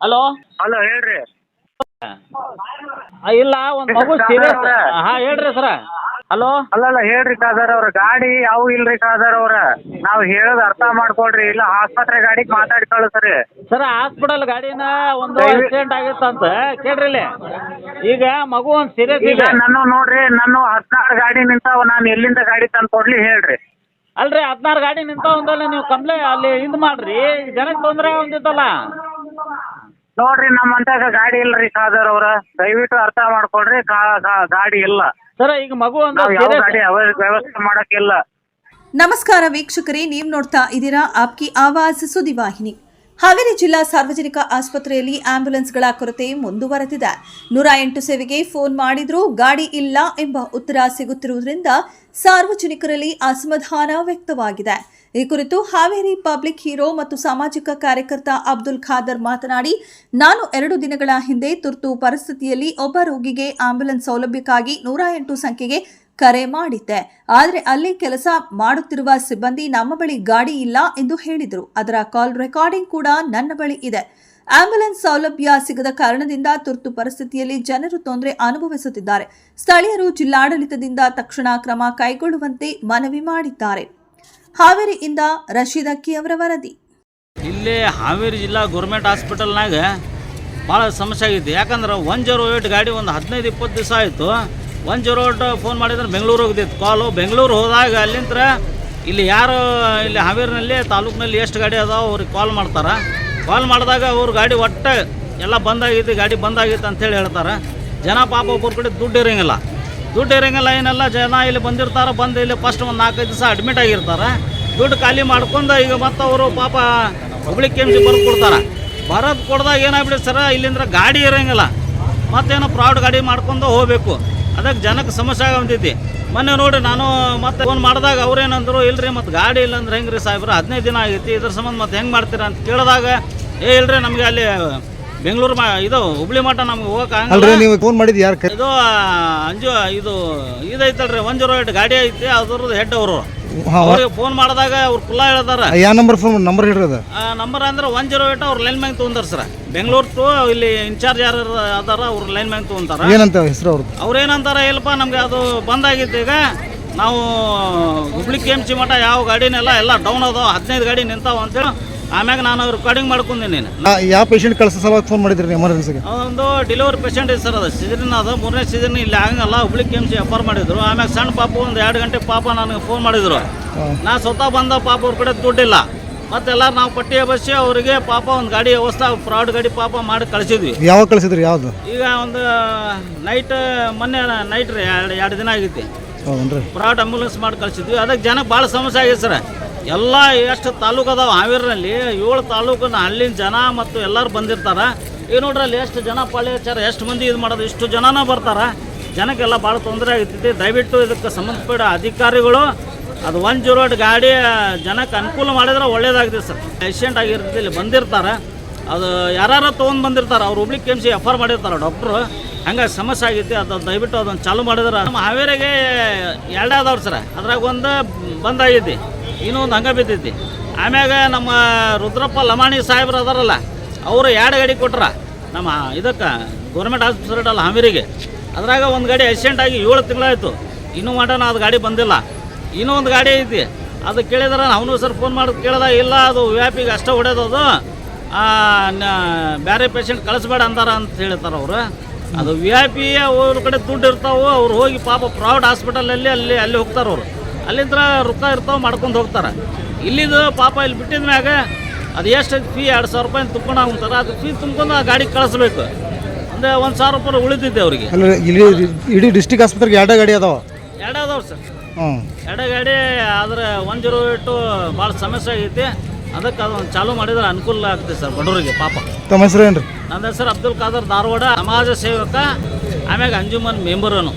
Hello? Hello ಹೇಳ್ರಿ. ಇಲ್ಲ ಒಂದ್ ಮಗು ಸೀರಿಯಸ್ ಹಾ ಹೇಳ್ರಿ ಸರ. ಹಲೋ? ಅಲ್ಲ ಹೇಳ್ರಿ ಖಾದರ್ ಅವ್ರ. ಗಾಡಿ ಯಾವ ಇಲ್ರಿ ಖಾದರ್ ಅವ್ರ. ನಾವ್ ಹೇಳೋದ್ ಅರ್ಥ ಮಾಡ್ಕೊಳ್ರಿ. ಇಲ್ಲ ಆಸ್ಪತ್ರೆ ಗಾಡಿ ಮಾತಾಡಿ ಕಳಿಸ್ರಿ. ಸರ ಹಾಸ್ಪಿಟಲ್ ಗಾಡಿನ ಒಂದು ಆಕ್ಸಿಡೆಂಟ್ ಆಗಿತ್ತಂತ ಕೇಳ್ರಿ ಇಲ್ಲಿ. ಈಗ ಮಗು ಒಂದ್ ಸೀರಿಯಸ್ ಈಗ ಇದೆ. ನಾನು ನೋಡ್ರಿ ನಾನು ಹದಿನಾರು ಗಾಡಿ ನಿಂತಾವ. ನಾನು ಎಲ್ಲಿಂದ ಗಾಡಿ ತಂದು ಕೊಡ್ಲಿ ಹೇಳ್ರಿ. ಅಲ್ರಿ ಹದಿನಾರು ಗಾಡಿ ನಿಂತ ಒಂದಲ್ಲ ನೀವು ಕಂಪ್ಲೇ ಅಲ್ಲಿ ಇದ್ ಮಾಡ್ರಿ. ಜನಕ್ಕೆ ತೊಂದ್ರೆ ಒಂದಿತ್ತಲ್ಲ ನೋಡ್ರಿ ನಮ್ಮಂತಾಗ ಗಾಡಿ ಇಲ್ರಿ ಖಾದರ್ ಅವ್ರ. ದಯವಿಟ್ಟು ಅರ್ಥ ಮಾಡ್ಕೊಳ್ರಿ ಕಾ- ಕಾ- ಗಾಡಿ ಇಲ್ಲ. ಸರ್ ಈಗ ಮಗು ನಾವ್ ಯಾವ ಗಾಡಿ ವ್ಯವಸ್ಥೆ ವ್ಯವಸ್ಥೆ ಮಾಡಕ್ಕಿಲ್ಲ ನಮಸ್ಕಾರ ವೀಕ್ಷಕರೇ ನೀವು ನೋಡ್ತಾ ಇದ್ದೀರಾ ಆಪ್ಕಿ ಆವಾಜ್ ಸುದ್ದಿವಾಹಿನಿ ಹಾವೇರಿ ಜಿಲ್ಲಾ ಸಾರ್ವಜನಿಕ ಆಸ್ಪತ್ರೆಯಲ್ಲಿ ಆಂಬ್ಯುಲೆನ್ಸ್ಗಳ ಕೊರತೆ ಮುಂದುವರೆದಿದೆ. ನೂರ ಎಂಟು ಸೇವೆಗೆ ಫೋನ್ ಮಾಡಿದ್ರೂ ಗಾಡಿ ಇಲ್ಲ ಎಂಬ ಉತ್ತರ ಸಿಗುತ್ತಿರುವುದರಿಂದ ಸಾರ್ವಜನಿಕರಲ್ಲಿ ಅಸಮಾಧಾನ ವ್ಯಕ್ತವಾಗಿದೆ. ಈ ಕುರಿತು ಹಾವೇರಿ ಪಬ್ಲಿಕ್ ಹೀರೋ ಮತ್ತು ಸಾಮಾಜಿಕ ಕಾರ್ಯಕರ್ತ ಅಬ್ದುಲ್ ಖಾದರ್ ಮಾತನಾಡಿ, ನಾನು ಎರಡು ದಿನಗಳ ಹಿಂದೆ ತುರ್ತು ಪರಿಸ್ಥಿತಿಯಲ್ಲಿ ಒಬ್ಬ ರೋಗಿಗೆ ಆಂಬ್ಯುಲೆನ್ಸ್ ಸೌಲಭ್ಯಕ್ಕಾಗಿ ನೂರ ಎಂಟು ಸಂಖ್ಯೆಗೆ ಕರೆ ಮಾಡಿದ್ದೆ. ಆದರೆ ಅಲ್ಲಿ ಕೆಲಸ ಮಾಡುತ್ತಿರುವ ಸಿಬ್ಬಂದಿ ನಮ್ಮ ಬಳಿ ಗಾಡಿ ಇಲ್ಲ ಎಂದು ಹೇಳಿದರು. ಅದರ ಕಾಲ್ ರೆಕಾರ್ಡಿಂಗ್ ಕೂಡ ನನ್ನ ಬಳಿ ಇದೆ. ಆಂಬ್ಯುಲೆನ್ಸ್ ಸೌಲಭ್ಯ ಸಿಗದ ಕಾರಣದಿಂದ ತುರ್ತು ಪರಿಸ್ಥಿತಿಯಲ್ಲಿ ಜನರು ತೊಂದರೆ ಅನುಭವಿಸುತ್ತಿದ್ದಾರೆ. ಸ್ಥಳೀಯರು ಜಿಲ್ಲಾಡಳಿತದಿಂದ ತಕ್ಷಣ ಕ್ರಮ ಕೈಗೊಳ್ಳುವಂತೆ ಮನವಿ ಮಾಡಿದ್ದಾರೆ. ಹಾವೇರಿಯಿಂದ ರಶೀದ್ ಅಕ್ಕಿ ಅವರ ವರದಿ. ಇಲ್ಲಿ ಹಾವೇರಿ ಜಿಲ್ಲಾ ಗೌರ್ಮೆಂಟ್ ಹಾಸ್ಪಿಟಲ್ನಾಗ ಭಾಳ ಸಮಸ್ಯೆ ಆಗೈತಿ ಯಾಕಂದ್ರೆ ಒನ್ ಜೀರೋ ಏಟ್ ಗಾಡಿ ಒಂದು ಹದಿನೈದು, ಇಪ್ಪತ್ತು ದಿವಸ ಆಯಿತು. ಒನ್ ಜೀರೋ ಏಟ್ ಫೋನ್ ಮಾಡಿದ್ರೆ ಬೆಂಗಳೂರು ಹೋಗ್ತಿತ್ತು. ಕಾಲು ಬೆಂಗಳೂರು ಹೋದಾಗ ಅಲ್ಲಿಂದ ಇಲ್ಲಿ ಯಾರು ಇಲ್ಲಿ ಹಾವೇರಿನಲ್ಲಿ, ತಾಲೂಕಿನಲ್ಲಿ ಎಷ್ಟು ಗಾಡಿ ಅದಾವ ಅವ್ರಿಗೆ ಕಾಲ್ ಮಾಡ್ತಾರೆ. ಕಾಲ್ ಮಾಡಿದಾಗ ಅವ್ರ ಗಾಡಿ ಒಟ್ಟು ಎಲ್ಲ ಬಂದಾಗೈತಿ ಗಾಡಿ ಬಂದಾಗೈತೆ ಅಂತೇಳಿ ಹೇಳ್ತಾರೆ. ಜನ ಪಾಪ ಒಬ್ಬರ ಕಡೆ ದುಡ್ಡು ಇರೋಂಗಿಲ್ಲ. ದುಡ್ಡು ಇರೋಂಗಿಲ್ಲ, ಏನೆಲ್ಲ, ಜನ ಇಲ್ಲಿ ಬಂದಿರ್ತಾರೆ, ಬಂದು ಇಲ್ಲಿ ಫಸ್ಟ್ ಒಂದು ನಾಲ್ಕೈದು ದಿವಸ ಅಡ್ಮಿಟ್ ಆಗಿರ್ತಾರೆ. ದುಡ್ಡು ಖಾಲಿ ಮಾಡ್ಕೊಂಡು ಈಗ ಮತ್ತೆ ಅವರು ಪಾಪ ಹುಬ್ಳಿ ಕೆ ಎಂ ಸಿ ಬರೆದು ಕೊಡ್ತಾರೆ. ಬರೋದು ಕೊಡ್ದಾಗ ಏನಾಗ್ಬಿಡಿ ಸರ, ಇಲ್ಲಿಂದ್ರೆ ಗಾಡಿ ಇರೋಂಗಿಲ್ಲ. ಮತ್ತೇನೋ ಪ್ರೌಡ್ ಗಾಡಿ ಮಾಡ್ಕೊಂಡು ಹೋಗಬೇಕು. ಅದಕ್ಕೆ ಜನಕ್ಕೆ ಸಮಸ್ಯೆ ಆಗಂತೈತಿ ಮೊನ್ನೆ ನೋಡಿ ನಾನು ಮತ್ತೆ ಫೋನ್ ಮಾಡಿದಾಗ ಅವ್ರೇನಂದ್ರು, ಇಲ್ರಿ, ಮತ್ತೆ ಗಾಡಿ ಇಲ್ಲ ಅಂದ್ರೆ ಹೆಂಗ್ರಿ ಸಾಹೇಬ್ರು, ಹದಿನೈದು ದಿನ ಆಗೈತಿ, ಇದ್ರ ಸಂಬಂಧ ಮತ್ತೆ ಹೆಂಗೆ ಮಾಡ್ತೀರಾ ಅಂತ ಕೇಳಿದಾಗ, ಏ ಇಲ್ರಿ, ನಮಗೆ ಅಲ್ಲಿ ಬೆಂಗಳೂರು ಮಾ ಇದು ಹುಬ್ಳಿ ಮಠ ನಮ್ಗೆ ಹೋಗಕ್ಕೆ ಅಲ್ರಿ ಆಗಲ್ಲ ನೀವು ಫೋನ್ ಮಾಡಿದ್ದು ಯಾರು ಇದು ಅಂಜು ಇದು ಇದೈತಲ್ರಿ ಒನ್ ಜೀರೋ ಏಟ್ ಗಾಡಿ ಐತಿ ಅದ್ರದ್ದು ಹೆಡ್ ಅವರು. ಅವ್ರಿಗೆ ಫೋನ್ ಮಾಡಿದಾಗ ಅವ್ರು ಕುಲ್ಲ ಹೇಳ್ದಾರ. ಯಾವ ನಂಬರ್ ಫೋನ್ ನಂಬರ್ ಹೇಳ್ರಿ ಅದು? ನಂಬರ್ ಅಂದ್ರೆ ಒನ್ ಜೀರೋ ಏಟ್ ಅವ್ರು ಲೈನ್ ಮ್ಯಾನ್ ತೊಗೊಂತಾರ ಸರ್ ಬೆಂಗಳೂರು ಟು ಇಲ್ಲಿ ಇನ್ಚಾರ್ಜ್ ಯಾರು ಅದಾರ ಅವ್ರ ಲೈನ್ ಮ್ಯಾನ್ ತೊಗೊಂತಾರ. ಏನಂತ ಹೆಸರು ಅವ್ರದ್ದು ಅವ್ರು ಏನಂತಾರ ಇಲ್ಲಪ್ಪ ನಮ್ಗೆ ಅದು ಬಂದಾಗಿತ್ತು ಈಗ. ನಾವು ಹುಬ್ಳಿ ಕೆ ಎಂ ಸಿ ಮಠ ಯಾವ ಗಾಡಿನೆಲ್ಲ ಎಲ್ಲ ಡೌನ್ ಅದಾವ ಹದಿನೈದು ಗಾಡಿ ನಿಂತಾವ ಅಂತೇಳಿ ಆಮ್ಯಾಗ ನಾನು ರೆಕಾರ್ಡಿಂಗ್ ಮಾಡ್ಕೊಂಡಿನಿ ಯಾವ ಪೇಷಂಟ್ ಕಳಿಸೋ ಸಲುವಾಗಿ ಫೋನ್ ಮಾಡಿದ್ರಿ ಎಮರ್ಜೆನ್ಸಿಗೆ ಒಂದು ಡೆಲಿವರಿ ಪೇಷಂಟ್ ಇದೆ ಸರ್ ಅದು. ಸೀಸನ್ ಅದು ಮೂರನೇ ಸೀಸನ್ ಇಲ್ಲಿ ಆಗಂಗಲ್ಲ Hubli K M C refer ಮಾಡಿದ್ರು. ಆಮ್ಯಾಗ ಸಣ್ಣ ಪಾಪ ಒಂದು ಎರಡು ಗಂಟೆ ಪಾಪ ನನಗೆ ಫೋನ್ ಮಾಡಿದ್ರು. ನಾ ಸ್ವತಃ ಬಂದ ಪಾಪ ಅವ್ರ ಕಡೆ ದುಡ್ಡಿಲ್ಲ. ಮತ್ತೆಲ್ಲ ನಾವು ಪಟ್ಟಿ ಬಸ್ಸಿ ಅವರಿಗೆ ಪಾಪ ಒಂದು ಗಾಡಿ ವ್ಯವಸ್ಥೆ ಫ್ರಾಡ್ ಗಾಡಿ ಪಾಪ ಮಾಡಿ ಕಳಿಸಿದ್ವಿ. ಯಾವಾಗ ಕಳಿಸಿದ್ರಿ ಯಾವ್ದು? ಈಗ ಒಂದು ನೈಟ್ ಮೊನ್ನೆ ನೈಟ್ ರೀ ಎರಡು ಎರಡು ದಿನ ಆಗಿತ್ತು ಫ್ರಾಡ್ ಆಂಬುಲೆನ್ಸ್ ಮಾಡಿ ಕಳಿಸಿದ್ವಿ. ಅದಕ್ಕೆ ಜನಕ್ಕೆ ಭಾಳ ಸಮಸ್ಯೆ ಆಗಿದೆ ಸರ್. ಎಲ್ಲ ಎಷ್ಟು ತಾಲೂಕು ಅದಾವೆ? ಹಾವೇರಿನಲ್ಲಿ ಏಳು ತಾಲೂಕಿನ ಅಲ್ಲಿನ ಜನ ಮತ್ತು ಎಲ್ಲರೂ ಬಂದಿರ್ತಾರೆ. ಈಗ ನೋಡ್ರಿ ಅಲ್ಲಿ ಎಷ್ಟು ಜನ ಪಾಳ್ಯಚಾರ ಎಷ್ಟು ಮಂದಿ ಇದು ಮಾಡೋದು, ಇಷ್ಟು ಜನನೂ ಬರ್ತಾರೆ. ಜನಕ್ಕೆಲ್ಲ ಭಾಳ ತೊಂದರೆ ಆಗ್ತೈತಿ. ದಯವಿಟ್ಟು ಇದಕ್ಕೆ ಸಂಬಂಧಪಟ್ಟ ಅಧಿಕಾರಿಗಳು, ಅದು ಒನ್ ಜೀರೋ ಏಟ್ ಗಾಡಿ ಜನಕ್ಕೆ ಅನುಕೂಲ ಮಾಡಿದ್ರೆ ಒಳ್ಳೇದಾಗಿದೆ ಸರ್. ಪೇಷಂಟ್ ಆಗಿರ್ತೈತಿ ಇಲ್ಲಿ ಬಂದಿರ್ತಾರೆ. ಅದು ಯಾರು ತೊಗೊಂಡು ಬಂದಿರ್ತಾರೆ, ಅವ್ರು ಹುಬ್ಳಿ ಕೆ ಎಂ ಸಿ ಎಫ್ ಮಾಡಿರ್ತಾರೆ ಡಾಕ್ಟ್ರು. ಹಂಗೆ ಸಮಸ್ಯೆ ಆಗೈತಿ, ಅದು ದಯವಿಟ್ಟು ಅದನ್ನು ಚಾಲು ಮಾಡಿದ್ರೆ. ನಮ್ಮ ಹಾವೇರಿಗೆ ಎರಡೇ ಅದಾವ್ರಿ ಸರ್. ಅದ್ರಾಗ ಒಂದು ಬಂದಾಗೈತಿ ಇನ್ನೊಂದು ಹಂಗೆ ಬಿದ್ದೈತಿ. ಆಮ್ಯಾಗ ನಮ್ಮ ರುದ್ರಪ್ಪ ಲಮಾಣಿ ಸಾಹೇಬ್ರು ಅದಾರಲ್ಲ, ಅವರು ಎರಡು ಗಾಡಿ ಕೊಟ್ರ. ನಮ್ಮ ಇದಕ್ಕೆ ಗೌರ್ಮೆಂಟ್ ಹಾಸ್ಪಿಟಲ್ ಹಾವೇರಿಗೆ. ಅದ್ರಾಗ ಒಂದು ಗಾಡಿ ಆಕ್ಸಿಡೆಂಟ್ ಆಗಿ ಏಳು ತಿಂಗಳಾಯಿತು. ಇನ್ನೂ ಮಾಡೋಣ ಅದು ಗಾಡಿ ಬಂದಿಲ್ಲ. ಇನ್ನೂ ಒಂದು ಗಾಡಿ ಐತಿ. ಅದು ಕೇಳಿದ್ರೆ ಅವನು ಸರ್ ಫೋನ್ ಮಾಡಿ ಕೇಳಿದ, ಇಲ್ಲ, ಅದು ವ್ಯಾಪಿಗೆ ಅಷ್ಟೇ ಹೊಡೆಯೋದು ಅದು. ಬೇರೆ ಪೇಷಂಟ್ ಕಳಿಸ್ಬೇಡ ಅಂತಾರ ಅಂತ ಹೇಳ್ತಾರೆ ಅವರು. ಅದು ವಿ ಐ ಪಿ ಅವ್ರ ಕಡೆ ದುಡ್ಡು ಇರ್ತಾವೆ, ಅವ್ರು ಹೋಗಿ ಪಾಪ ಪ್ರೈವೇಟ್ ಹಾಸ್ಪಿಟಲಲ್ಲಿ ಅಲ್ಲಿ ಅಲ್ಲಿ ಹೋಗ್ತಾರೆ ಅವರು. ಅಲ್ಲಿಂದ ರೊಕ್ಕ ಇರ್ತಾವೆ ಮಾಡ್ಕೊಂಡು ಹೋಗ್ತಾರೆ. ಇಲ್ಲಿದು ಪಾಪ ಇಲ್ಲಿ ಬಿಟ್ಟಿದ ಮ್ಯಾಗ ಅದು ಎಷ್ಟು ಫೀ ಎರಡು ಸಾವಿರ ರೂಪಾಯಿ ತುಂಬ್ಕೊಂಡು ಹೋಗ್ತಾರೆ ಅದು ಫೀ ತುಂಬ್ಕೊಂಡು ಆ ಗಾಡಿ ಕಳಿಸ್ಬೇಕು. ಅಂದರೆ ಒಂದು ಸಾವಿರ ರೂಪಾಯಿ ಉಳಿದಿದ್ದೆ ಅವರಿಗೆ. ಇಲ್ಲಿ ಇಡೀ ಡಿಸ್ಟಿಕ್ ಆಸ್ಪತ್ರೆಗೆ ಎರಡೇ ಗಾಡಿ ಅದಾವ? ಎರಡೇ ಅದಾವ ಸರ್. ಎರಡೇ ಗಾಡಿ ಆದ್ರೆ ಒಂದು ಜೀರೋ ಏಟು ಭಾಳ ಸಮಸ್ಯೆ ಆಗೈತಿ. ಅದಕ್ಕೆ ಅದೊಂದು ಚಾಲೂ ಮಾಡಿದ್ರೆ ಅನುಕೂಲ ಆಗ್ತದೆ ಸರ್ ಬಡವರಿಗೆ ಪಾಪ. ತಮ್ಮ ಹೆಸರು ಏನು ರೀ ನನ್ನ ಹೆಸರು ಅಬ್ದುಲ್ ಖಾದರ್ ಧಾರವಾಡ ಸಮಾಜ ಸೇವಕ ಆಮ್ಯಾಗ ಅಂಜುಮನ್ ಮೆಂಬರನು